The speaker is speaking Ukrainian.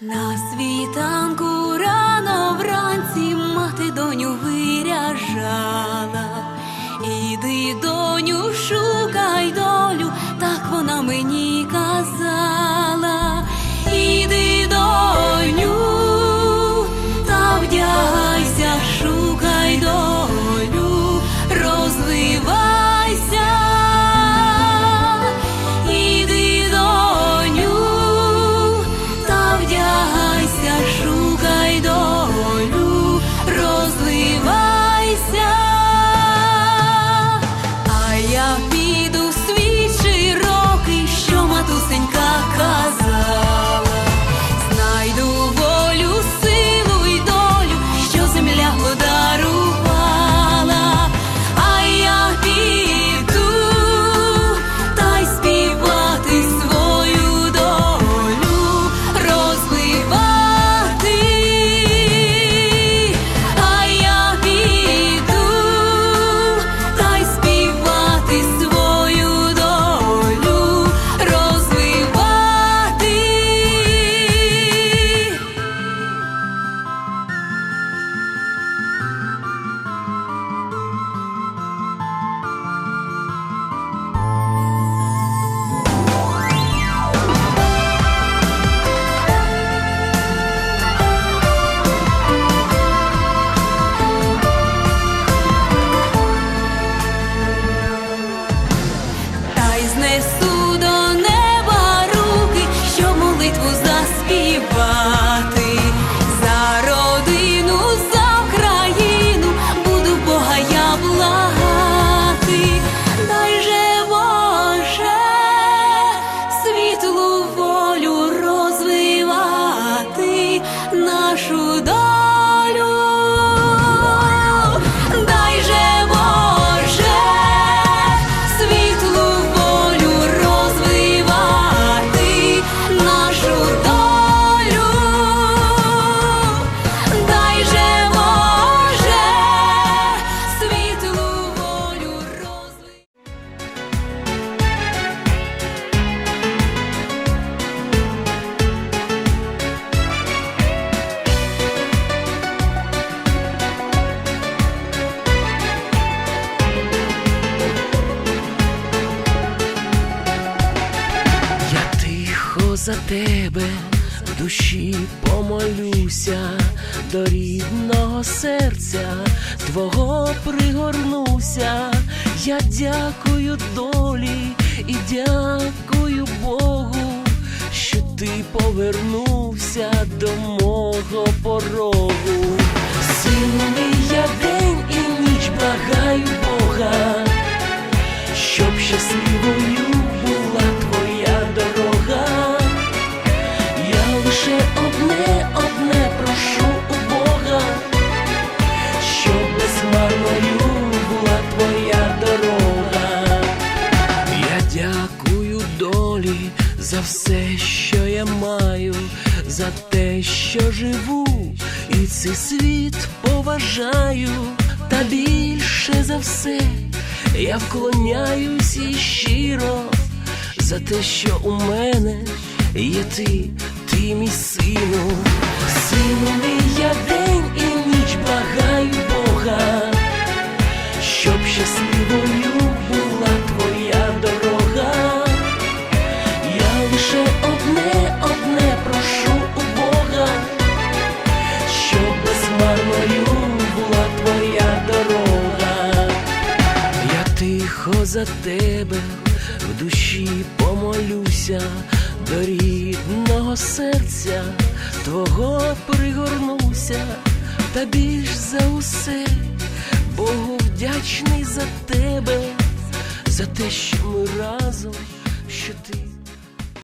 На світанку рано вранці мати доню виряжала. За тебе в душі помолюся, до рідного серця твого пригорнуся. Я дякую долі і дякую Богу, що ти повернувся до мого порогу. Сильний я день і ніч благаю Бога щоб щасливою долі за все, що я маю, за те, що живу, і цей світ поважаю, та більше за все я вклоняюсь і щиро за те, що у мене є ти, ти мій сину. Сину мій я день і ніч благаю Бога, щоб щасливою за тебе в душі помолюся, до рідного серця твого пригорнуся, та більш за усе Богу вдячний за тебе, за те, що ми разом, що ти.